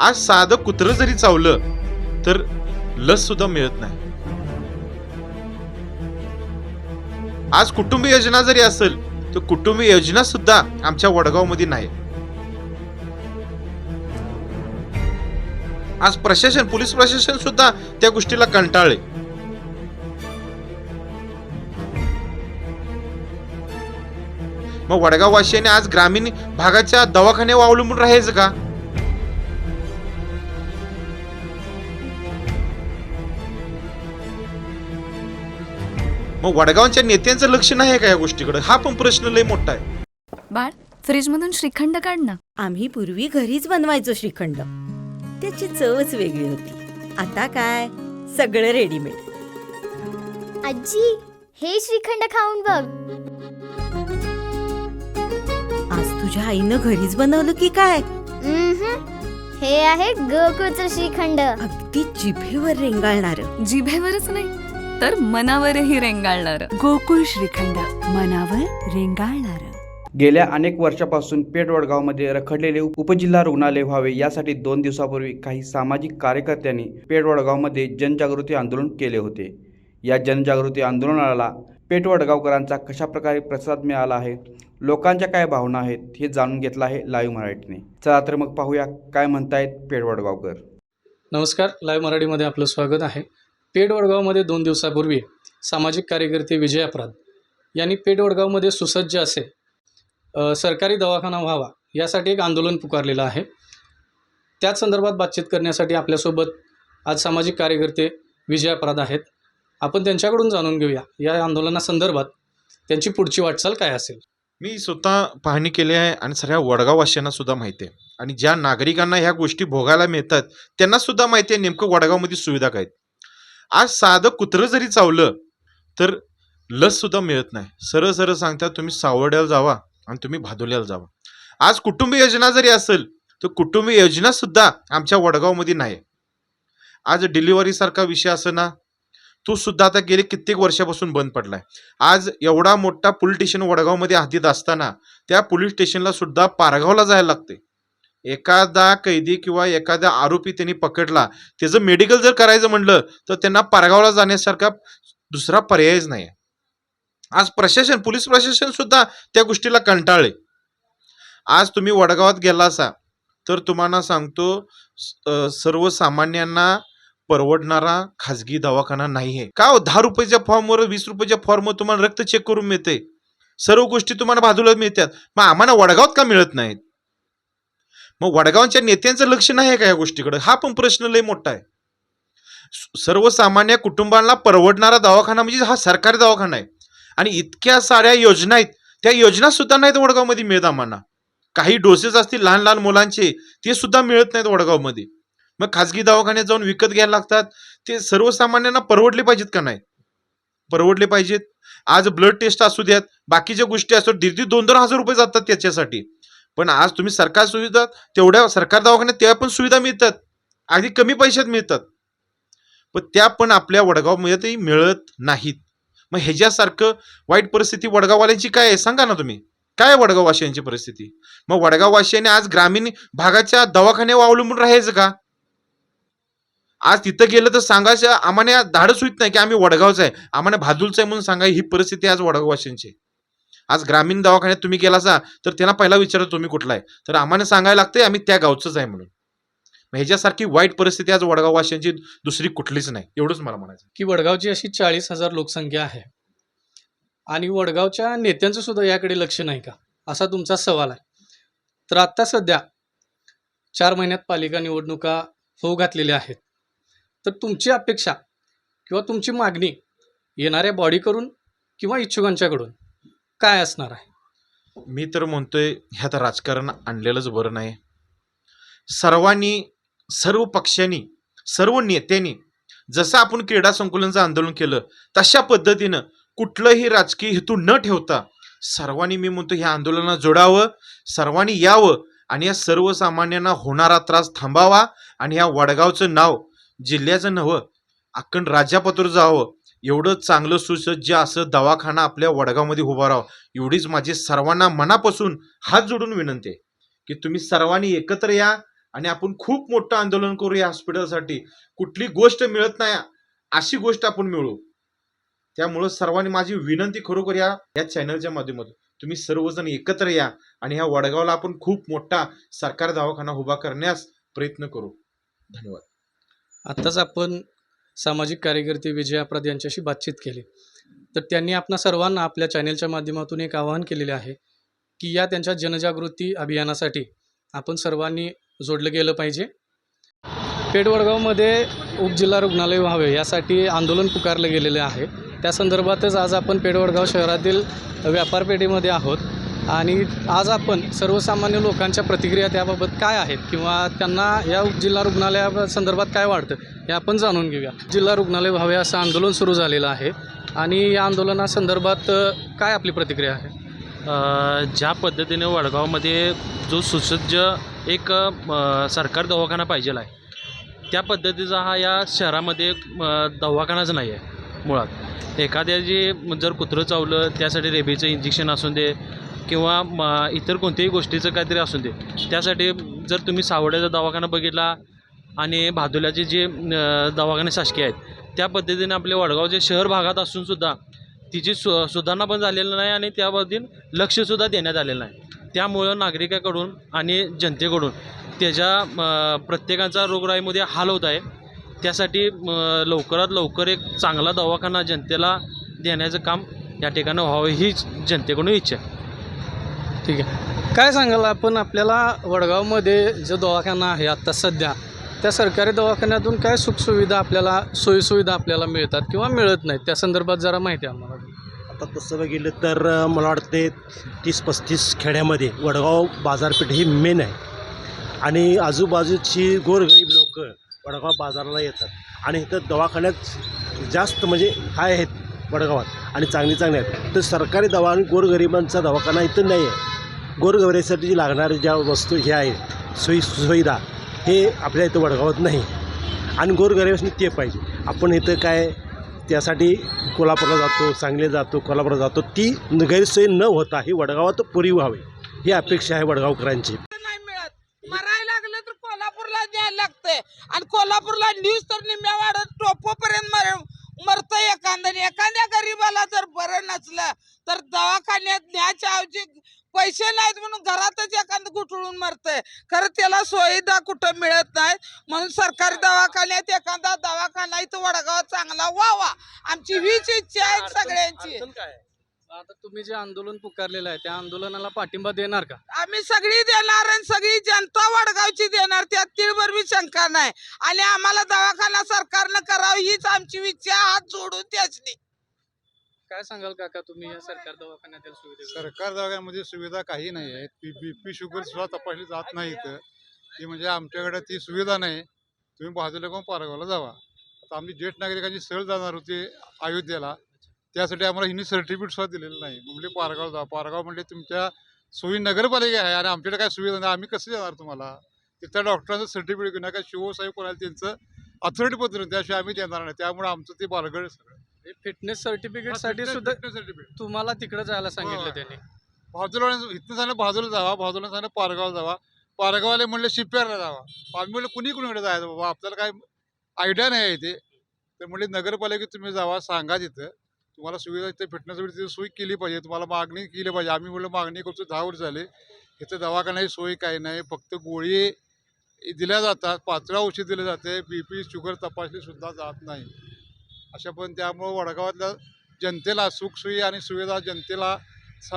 आज साधं कुत्र जरी चावलं तर लस सुद्धा मिळत नाही. आज कुटुंबीय योजना जरी असेल तर कुटुंब योजना सुद्धा आमच्या वडगावमध्ये नाही. आज प्रशासन पोलीस प्रशासन सुद्धा त्या गोष्टीला कंटाळले. मग वडगाव वासियांनी आज ग्रामीण भागाच्या दवाखान्यावर अवलंबून राहायचं का? मग वडगावच्या नेत्यांचं लक्ष नाही आहे का या गोष्टीकडे? हा पण प्रश्न लय मोठा आहे. बाळ फ्रीजमधून श्रीखंड काढ ना. आम्ही पूर्वी घरीच बनवायचो श्रीखंड. त्याची चवच वेगळी होती. आता काय? सगळं रेडीमेड आजी हे श्रीखंड खाऊन बघ. आज तुझ्या आईनं घरीच बनवलं की काय? उम्हम. हे आहे गोकुळचं श्रीखंड. अगदी जिभेवर रेंगाळणार. जिभेवरच नाही तर मनावरही रेंगाळणार. गोकुळ श्रीखंड मनावर रेंगाळणार. गेल्या अनेक वर्षापासून पेठ वडगावमध्ये रखडलेले उपजिल्हा रुग्णालय व्हावे यासाठी दोन दिवसापूर्वी काही सामाजिक कार्यकर्त्यांनी पेठ वडगावमध्ये जनजागृती आंदोलन केले होते. या जनजागृती आंदोलनाला पेठ वडगावकरांचा कशाप्रकारे प्रतिसाद मिळाला आहे लोकांच्या काय भावना आहेत हे जाणून घेतलं आहे लाईव्ह मराठीने. चला तर मग पाहूया काय म्हणतायत पेठ वडगावकर नमस्कार लाईव्ह मराठीमध्ये आपलं स्वागत आहे. पेड वडगावमध्ये दोन दिवसापूर्वी सामाजिक कार्यकर्ते विजय अपराध यांनी पेड वडगावमध्ये सुसज्ज असे सरकारी दवाखाना व्हावा यासाठी एक आंदोलन पुकारलेलं आहे. त्याच संदर्भात बातचीत करण्यासाठी आपल्यासोबत आज सामाजिक कार्यकर्ते विजय अपराध आहेत. आपण त्यांच्याकडून जाणून घेऊया. या आंदोलनासंदर्भात त्यांची पुढची वाटचाल काय असेल? मी स्वतः पाहणी केली आहे आणि सगळ्या वडगाववासियांना सुद्धा माहिती आहे. आणि ज्या नागरिकांना ह्या गोष्टी भोगायला मिळतात त्यांना सुद्धा माहिती आहे नेमकं वडगावमध्ये सुविधा काय आहेत. आज साधं कुत्रं जरी चावलं तर लस सुद्धा मिळत नाही. सरळ सरळ सांगतात तुम्ही सावड्याला जावा आणि तुम्ही भादोल्याला जावा. आज कुटुंब योजना जरी असेल तर कुटुंब योजना सुद्धा आमच्या वडगावमध्ये नाही. आज डिलिव्हरी सारखा विषय असं ना तो सुद्धा आता गेले कित्येक वर्षापासून बंद पडलाय. आज एवढा मोठा पोलीस स्टेशन वडगावमध्ये हातीत असताना त्या पोलीस स्टेशनला सुद्धा पारगावला जायला लागते एखादा कैदी किंवा एखादा आरोपी त्यांनी पकडला त्याचं मेडिकल जर करायचं म्हणलं तर त्यांना पारगावला जाण्यासारखा दुसरा पर्यायच नाही. आज प्रशासन पोलीस प्रशासन सुद्धा त्या गोष्टीला कंटाळले. आज तुम्ही वडगावात गेला असा तर तुम्हाला सांगतो सर्वसामान्यांना परवडणारा खाजगी दवाखाना नाही आहे का हो? दहा रुपयाच्या फॉर्मवर वीस रुपयाच्या फॉर्मवर तुम्हाला रक्त चेक करून मिळते सर्व गोष्टी तुम्हाला बाजूला मिळतात. मग आम्हाला वडगावात का मिळत नाहीत? मग वडगावच्या नेत्यांचं लक्ष नाही आहे का या गोष्टीकडे? हा पण प्रश्न लय मोठा आहे. सर्वसामान्य कुटुंबांना परवडणारा दवाखाना म्हणजे हा सरकारी दवाखाना आहे. आणि इतक्या साऱ्या योजना आहेत त्या योजना सुद्धा नाहीत वडगावमध्ये मिळत आम्हाला. काही डोसेस असतील लहान लहान मुलांचे ते सुद्धा मिळत नाहीत वडगावमध्ये. मग खाजगी दवाखान्यात जाऊन विकत घ्यायला लागतात. ते सर्वसामान्यांना परवडले पाहिजेत का नाही? परवडले पाहिजेत. आज ब्लड टेस्ट असू द्यात बाकीच्या गोष्टी असू दीड दीड दोन दोन हजार रुपये जातात त्याच्यासाठी. पण आज तुम्ही सरकार सुविधा तेवढ्या सरकार दवाखान्यात तेव्हा पण सुविधा मिळतात. अगदी कमी पैशात मिळतात. पण त्या पण आपल्या वडगावमध्ये मिळत नाहीत. मग ह्याच्यासारखं वाईट परिस्थिती वडगाववाल्यांची काय आहे? सांगा ना तुम्ही. काय आहे वडगाववासियांची परिस्थिती? मग वडगाववासियांनी आज ग्रामीण भागाच्या दवाखान्यावर अवलंबून राहायचं का? आज तिथं गेलं तर सांगायचं आम्हाला धाडच होत नाही की आम्ही वडगावचं आहे. आम्हाला भादुलचं आहे म्हणून सांगा ही परिस्थिती आज वडगाववासियांची आहे. आज ग्रामीण दवाखान्यात तुम्ही गेलासा तर त्यांना पहिला विचारतो तुम्ही कुठला आहे? तर आम्हाला सांगायला लागतंय आम्ही त्या गावचंच आहे म्हणून. मग ह्याच्यासारखी वाईट परिस्थिती आज वडगाव वडगाववासियांची दुसरी कुठलीच नाही एवढंच मला म्हणायचं की वडगावची अशी चाळीस हजार लोकसंख्या आहे. आणि वडगावच्या नेत्यांचं सुद्धा याकडे लक्ष नाही का? असा तुमचा सवाल आहे. तर आत्ता सध्या चार महिन्यात पालिका निवडणुका होऊ घातलेल्या आहेत. तर तुमची अपेक्षा किंवा तुमची मागणी येणाऱ्या बॉडीकडून किंवा इच्छुकांच्याकडून काय असणार आहे? मी तर म्हणतोय ह्यात राजकारण आणलेलंच बरं नाही. सर्वांनी सर्व पक्षांनी सर्व नेत्यांनी जसं आपण क्रीडा संकुलनचं आंदोलन केलं तशा पद्धतीनं कुठलंही राजकीय हेतू न ठेवता सर्वांनी मी म्हणतो ह्या आंदोलनात जोडावं सर्वांनी यावं आणि या सर्वसामान्यांना होणारा त्रास थांबावा आणि या वडगावचं नाव जिल्ह्याचं नवं अखंड राज्यापातूर जावं. एवढं चांगलं सुसज्ज असं दवाखाना आपल्या वडगावमध्ये उभा राहावं एवढीच माझी सर्वांना मनापासून हात जोडून विनंती आहे की तुम्ही सर्वांनी एकत्र या आणि आपण खूप मोठं आंदोलन करू या हॉस्पिटलसाठी. कुठली गोष्ट मिळत नाही अशी गोष्ट आपण मिळू त्यामुळं सर्वांनी माझी विनंती खरोखर या या चॅनलच्या माध्यमातून. तुम्ही सर्वजण एकत्र या आणि ह्या वडगावला आपण खूप मोठा सरकार दवाखाना उभा करण्यास प्रयत्न करू. धन्यवाद. आत्ताच आपण सामाजिक कार्यकर्ते विजय यांच्याशी बातचीत केली. तर त्यांनी आपणा सर्वांना आपल्या चॅनेलच्या माध्यमातून एक आवाहन केलेले आहे की या त्यांच्या जनजागृती अभियानासाठी आपण सर्वांनी जोडलं गेलं पाहिजे. पेठवडगावमध्ये उपजिल्हा रुग्णालय व्हावे यासाठी आंदोलन पुकारलं गेलेले आहे. त्या संदर्भातच आज आपण पेठवडगाव शहरातील व्यापारपेठेमध्ये आहोत. आणि आज आपण सर्वसामान्य लोकांच्या प्रतिक्रिया त्याबाबत काय आहेत किंवा त्यांना या जिल्हा रुग्णालया संदर्भात काय वाटतं हे आपण जाणून घेऊया. जिल्हा रुग्णालय व्हावे असं आंदोलन सुरू झालेलं आहे आणि या आंदोलनासंदर्भात काय आपली प्रतिक्रिया आहे? ज्या पद्धतीने वडगावमध्ये जो सुसज्ज एक सरकार दवाखाना पाहिजे आहे त्या पद्धतीचा हा या शहरामध्ये दवाखानाच नाही आहे मुळात. एखाद्या जे जर कुत्रं चावलं त्यासाठी रेबीचं इंजेक्शन असून दे किंवा म इतर कोणत्याही गोष्टीचं काहीतरी असून दे. त्यासाठी जर तुम्ही सावड्याचा दवाखाना बघितला आणि भादुल्याचे जे दवाखाने शासकीय आहेत त्या पद्धतीने आपले वडगाव जे शहर भागात असूनसुद्धा तिची सु सुधारणा पण झालेली नाही आणि त्याबद्दल लक्षसुद्धा देण्यात आलेलं नाही. त्यामुळं नागरिकाकडून आणि जनतेकडून त्याच्या प्रत्येकाचा रोगराईमध्ये हाल होत आहे. त्यासाठी लवकरात लवकर एक चांगला दवाखाना जनतेला देण्याचं काम या ठिकाणी व्हावं हीच जनतेकडून इच्छा आहे. ठीक आहे. काय सांगाल आपण आपल्याला वडगावमध्ये जो दवाखाना आहे आत्ता सध्या त्या सरकारी दवाखान्यातून काय सुखसुविधा आपल्याला सोयीसुविधा आपल्याला मिळतात किंवा मिळत नाहीत? त्या संदर्भात जरा माहिती आहे आम्हाला. आता तसं बघितलं तर मला वाटते तीस पस्तीस खेड्यामध्ये वडगाव बाजारपेठ ही मेन आहे. आणि आजूबाजूची गोरगरीब लोक वडगाव बाजाराला येतात. आणि इथं दवाखान्यात जास्त म्हणजे काय आहेत वडगावात आणि चांगली चांगली आहेत. तर सरकारी दवा आणि गोरगरिबांचा दवाखाना इथं नाही आहे गोरगरिबासाठी लागणाऱ्या ज्या वस्तू ह्या आहेत सोयी सुविधा हे आपल्या इथं वडगावात नाही. आणि गोरगरिबांनी ते पाहिजे. आपण इथं काय त्यासाठी कोल्हापूरला जातो सांगली जातो कोल्हापूरला जातो ती गैरसोय न होता ही वडगावात पुरी व्हावी. ही अपेक्षा आहे वडगावकरांची. नाही मिळत. मरायला लागलं तर कोल्हापूरला न्यायला लागतंय. आणि कोल्हापूरला न्यूज तर निम्या वाढत टोपोपर्यंत मर मरतंय एखाद्याने एखाद्या गरीबाला जर बरं नसलं तर दवाखान्यात न्यायच्या ऐवजी पैसे नाहीत म्हणून घरातच एखादं गुठळून मरतंय. खरं त्याला सुविधा कुठं मिळत नाही. म्हणून सरकारी दवाखान्यात एखादा दवाखाना इथं वडगावात चांगला व्हावा. आमची हीच इच्छा आहे सगळ्यांची? आता तुम्ही जे आंदोलन पुकारलेलं आहे त्या आंदोलनाला पाठिंबा देणार का? आम्ही सगळी देणार आणि सगळी जनता वडगावची देणार त्यात तिळभर बी शंका नाही. आणि आम्हाला दवाखाना सरकारनं करावं हीच आमची इच्छा हात जोडून त्याचनी काय सांगाल काका तुम्ही? या सरकार दवाखान्यातील सुविधा सरकार दवाखान्यामध्ये सुविधा काही नाही आहे पी बी पी शुगर सुद्धा तपासली जात नाही इथं. ती म्हणजे आमच्याकडे ती सुविधा नाही. तुम्ही बाजूला कोण पारगावला जावा. आता आमची ज्येष्ठ नागरिकांची सहल जाणार होती अयोध्येला. त्यासाठी आम्हाला हिनी सर्टिफिकेट सुद्धा दिलेलं नाही. म्हणजे पारगाव जा. पारगाव म्हणजे तुमच्या सोयी नगरपालिका आहे आणि आमच्याकडे काय सुविधा नाही. आम्ही कसं देणार तुम्हाला? तिथं डॉक्टरांचं सर्टिफिकेट घेऊन काय शिवसाहेब कोणाला त्यांचं अथॉरिटी पत्र त्याशिवाय आम्ही देणार नाही. त्यामुळे आमचं ते बालगड सगळं. फिटनेस सर्टिफिकेटसाठी सुद्धा सर्टिफिकेट तुम्हाला तिकडे जायला सांगितलं. त्यांनी. भाजूला इथनं सांगितलं भाजूला जावा भाजूला सांगितलं पारगाव जावा. पारगावले म्हणले शिप्यारला जावा. आम्ही म्हणलं कुणी कुणीकडे जायचं बाबा? आपल्याला काय आयडिया नाही आहे इथे. तर म्हणले नगरपालिकेत तुम्ही जावा सांगा तिथं. तुम्हाला सुविधा इथे फिटनेससाठी तिथे सोय केली पाहिजे. तुम्हाला मागणी केली पाहिजे. आम्ही म्हणलं मागणी करतो दहा वर्ष झाले. इथं दवाखान्याची सोय काही नाही. फक्त गोळी दिल्या जातात. पाचव्या औषध दिले जाते. बी पी शुगर तपासली सुद्धा जात नाही. अशा पण त्यामुळं वडगावातल्या जनतेला सुखसोयी आणि सुविधा जनतेला स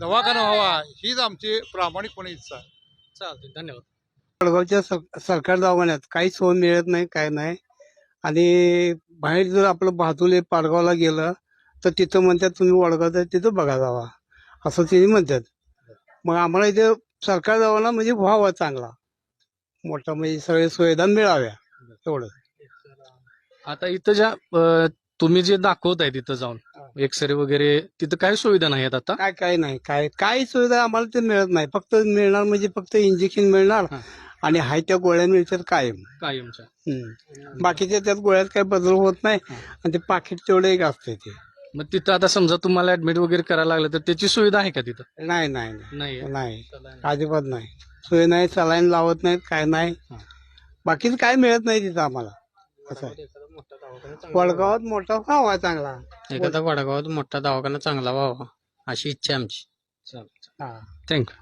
दवाखाना व्हावा हीच आमची प्रामाणिकपणे इच्छा आहे. चालते धन्यवाद. वडगावच्या सर सरकारी दवाखान्यात काहीच सोय मिळत नाही काय नाही. आणि बाहेर जर आपलं बहादुले पाडगावला गेलं तर तिथं म्हणतात तुम्ही वडगाव आहे तिथं बघा जावा. असं तिने म्हणतात. मग आम्हाला इथे सरकारी दवाखाना म्हणजे व्हावा चांगला. मोठा म्हणजे सगळे सुविधा मिळाव्या एवढं आता इथं ज्या तुम्ही जे दाखवत आहे तिथं जाऊन एक्सरे वगैरे तिथं काय सुविधा नाही आहेत आता? काय काय नाही काय काय सुविधा आम्हाला ते मिळत नाही. फक्त मिळणार म्हणजे फक्त इंजेक्शन मिळणार आणि हाय त्या गोळ्या मिळतात कायम. कायमच्या. बाकीच्या त्यात गोळ्यात काही बदल होत नाही आणि ते पाकिट तेवढं एक असते ते. मग तिथं आता समजा तुम्हाला ऍडमिट वगैरे करायला लागलं तर त्याची सुविधा आहे का तिथं? नाही नाही नाही. नाही नाही. अजिबात नाही. सोय नाही सलाईन लावत नाहीत काय नाही. हा. बाकीच काय मिळत नाही तिथं आम्हाला. असं वडगावात मोठा व्हावा चांगला. एखादा वडगावात मोठा दवाखाना चांगला व्हावा अशी इच्छा आहे आमची. थँक्यू